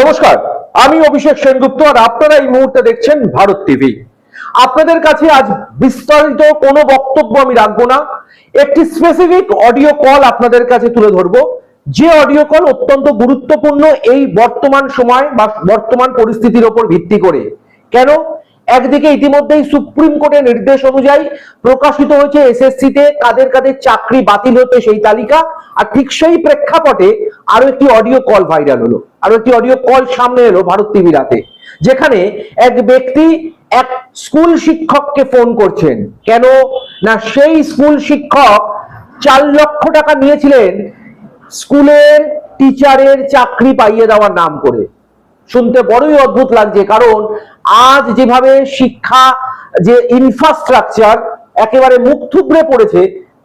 নমস্কার, আমি অভিষেক সেনগুপ্ত আর আপনারা এই মুহূর্তে দেখছেন ভারত টিভি। আপনাদের কাছে আজ বিস্তারিত কোনো বক্তব্য আমি রাখব না। একটি স্পেসিফিক অডিও কল আপনাদের কাছে তুলে ধরবো। যে অডিও কল অত্যন্ত গুরুত্বপূর্ণ এই বর্তমান সময় বা বর্তমান পরিস্থিতির ওপর ভিত্তি করে। কেন? একদিকে ইতিমধ্যেই সুপ্রিম কোর্টের নির্দেশ অনুযায়ী প্রকাশিত হয়েছে এসএসসি তে কাদের কাদের চাকরি বাতিল হচ্ছে সেই তালিকা, আর ঠিক সেই প্রেক্ষাপটে আরও একটি অডিও কল ভাইরাল হলো। আরও একটি অডিও কল সামনে এলো ভারত টিভি রাতে, যেখানে এক ব্যক্তি এক স্কুল শিক্ষককে ফোন করছেন। কেন? না, সেই স্কুল শিক্ষক চার লক্ষ টাকা নিয়েছিলেন স্কুলের টিচারের চাকরি পাইয়ে দেওয়ার নাম করে। শুনতে বড়ই অদ্ভুত লাগছে, কারণ আজ যেভাবে শিক্ষা, যে ইনফ্রাস্ট্রাকচার একেবারে মুখ থুবড়ে পড়েছে,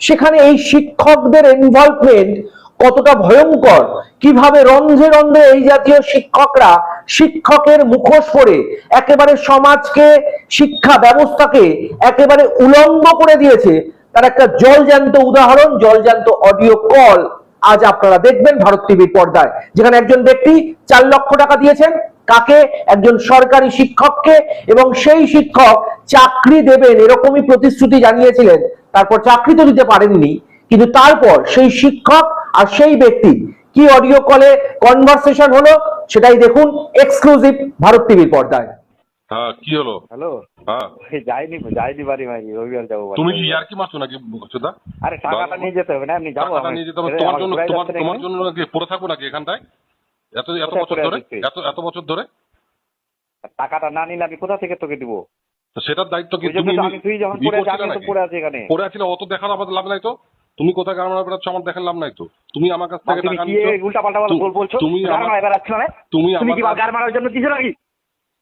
সেখানে এই শিক্ষকদের ইনভলভমেন্ট কতটা ভয়ঙ্কর। কীভাবে রন্ধে রন্ধে এই জাতীয় শিক্ষকরা শিক্ষকের মুখোশ পরে একেবারে সমাজকে, শিক্ষা ব্যবস্থাকে একেবারে উলঙ্গ করে দিয়েছে, তার একটা জলজান্ত উদাহরণ জলজান্ত অডিও কল আজ আপনারা দেখবেন ভারত টিভির পর্দায়, যেখানে একজন ব্যক্তি চার লক্ষ টাকা দিয়েছেন কাকে? একজন সরকারি শিক্ষককে। এবং সেই শিক্ষক চাকরি দেবেন এরকমই প্রতিশ্রুতি জানিয়েছিলেন। তারপর চাকরি তো দিতে পারেননি কিন্তু তারপর সেই শিক্ষক আর সেই ব্যক্তি কি অডিও কলে কনভারসেশন হলো সেটাই দেখুন এক্সক্লুসিভ ভারত টিভির পর্দায়। হ্যাঁ কি হলো? হ্যালো? হ্যাঁ। যাইনি যাইনি বাড়ি ভাই রবিবার যাব তুমি কি ইয়ার্কি মারছো নাকি সুদা আরে টাকাটা নিয়ে যেতে হবে না এমনি যাব টাকাটা নিয়ে যেতে হবে তোমার জন্য তোমার। জন্য নাকি পড়ে থাকব নাকি এখানটায়? এত এত বছর ধরে? এত এত বছর ধরে? টাকাটা না নিলে আমি কোথা থেকে তোকে দিব? তো সেটার দায়িত্ব কি? তুমি তুই যখন পড়ে আছিস তো পড়ে আছি এখানে। পড়ে আছিলে অত দেখার আমাদের লাভ নাই তো। তুমি কোথায় বেড়াচ্ছ আমার দেখার লাভ নাই তো। তুমি আমার কাছ থেকে তুমি টাকা কি নিচ্ছ? উল্টা পাল্টা বল বলছো? তুমি আমার- না? তুমি আমার কি কাছ- জন্য দিছো নাকি?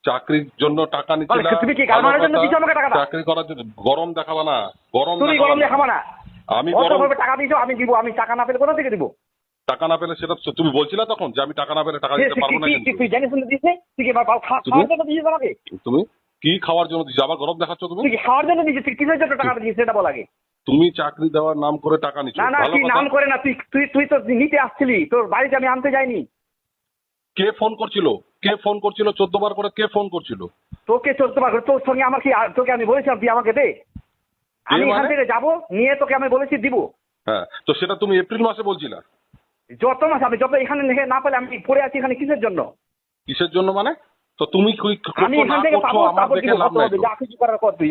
চাকরির জন্য টাকা নিচ্ছিলে বলে, তুমি কি গান মারার জন্য কথা, দিছো আমাকে টাকাটা? চাকরি করার জন্য গরম দেখাবা না গরম তুমি গরম না। দেখাবো না। আমি গরম টাকা দিছো আমি দিব আমি টাকা না পেলে কোথা থেকে দিব? টাকা না পেলে সেটা তো- তুমি বলছিলে তখন যে আমি টাকা না পেলে টাকা দিতে পারব না তুই- জানিস শুনে দিস? তুই কি খাওয়ার জন্য দিয়েছিস আমাকে? তুমি কি খাওয়ার জন্য দিচ্ছ আবার গরম দেখাচ্ছ তুমি? খাওয়ার জন্য দিয়েছিস? তুই কিসের জন্য টাকাটা দিয়েছিস সেটা বল আগে। তুমি চাকরি দেওয়ার নাম করে টাকা নিচ্ছ। না না তুই নাম করে না তুই তুই তুই তো নিতে আসছিলি। তোর বাড়িতে আমি আনতে যাইনি। কে ফোন করছিল? কে ফোন করছিল? চোদ্দ বার করে কে ফোন করছিল? তোকে চলতে পারবে তোর সঙ্গে আমার কি তোকে আমি বলেছিলাম তুই আমাকে দে। আমি এখান মানে? থেকে যাব নিয়ে তোকে আমি বলেছি দিব। হ্যাঁ তো সেটা তুমি এপ্রিল মাসে বলছিলা? যত মাস আমি যত এখানে লিখে না পেলে আমি পড়ে আছি এখানে কিসের জন্য? কিসের জন্য মানে? তো তুমি আমি এখান থেকে পাবো তারপর কি হবে, যা কিছু করার কর তুই।